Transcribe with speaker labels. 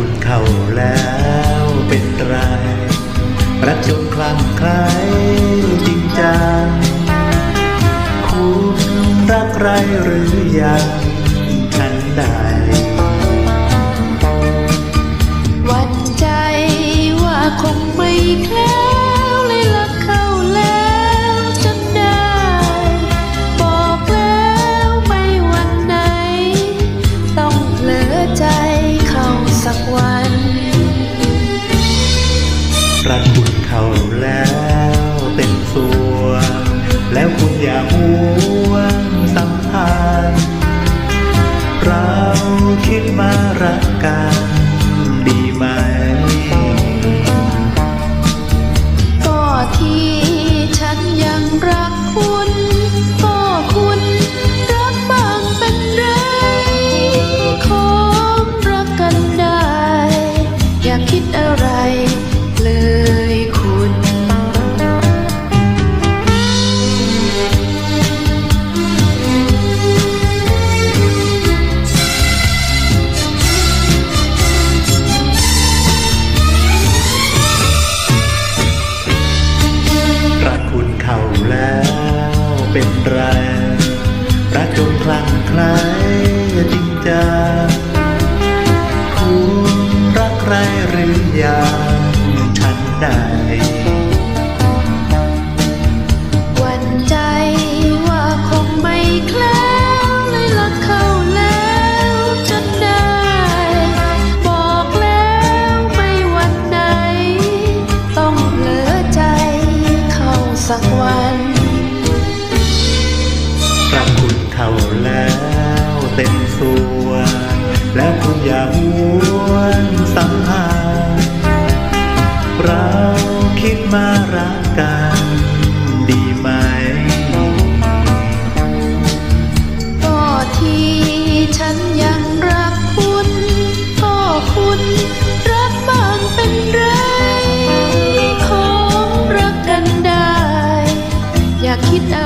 Speaker 1: ุณเข้าแล้วเป็นไรรักจนคลั่งไคล้จริงจังคุณรักใครหรือยัง เขาแล้วเต็มส่วน แล้วคุณอย่าห่วงสัมพันธ์เราคิดมารักกันดีไหม
Speaker 2: ก็ที่
Speaker 1: จนคลั่งไคล้จริงจังคุณรักใครหรือยังฉันใด
Speaker 2: วันใจว่าคงไม่แคล้วเลยรักเขาแล้วจนได้บอกแล้วไม่วันไหนต้องเลือใจเข้าสักวัน
Speaker 1: เข้าแล้วเต็มส่วนแล้วคุณอย่าหวนสัมผัสเราคิดมารักกันดีไหม
Speaker 2: ก็ที่ฉันยังรักคุณ ก็คุณรักบ้างเป็นไรของรักกันได้ อย่าคิดเอา